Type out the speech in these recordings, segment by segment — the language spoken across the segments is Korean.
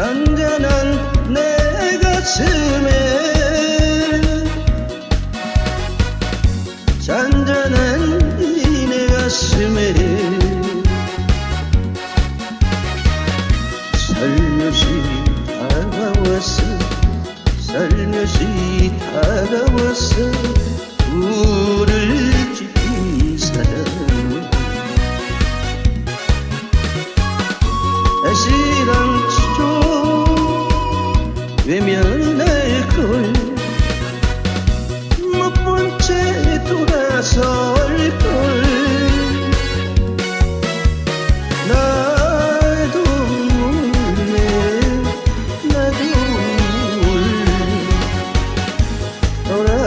잔잔한 내 가슴에. 잔잔한 이내 가슴에. 살며시 다가왔어. 살며시 다가왔어 외면할 걸. 못 본 채 돌아설 걸. 나도 몰래 나도 몰래 돌아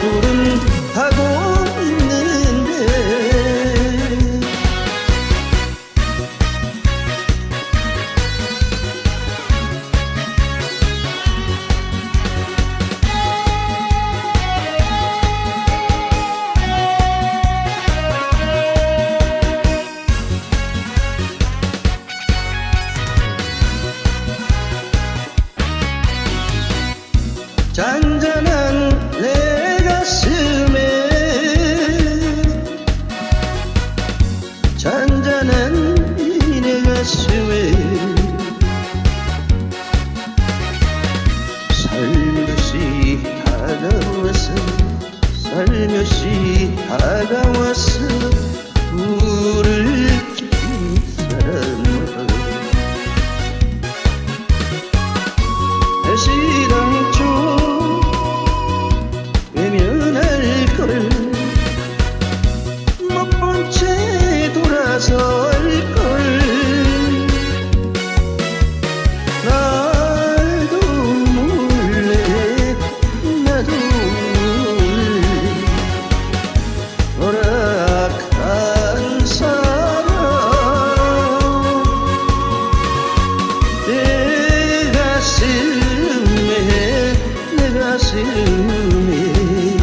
사랑불은 하고 있는데 가슴에 살며시 다가왔어 살며시 다가왔어 불을 지킨 사람 가슴에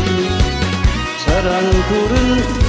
사랑불은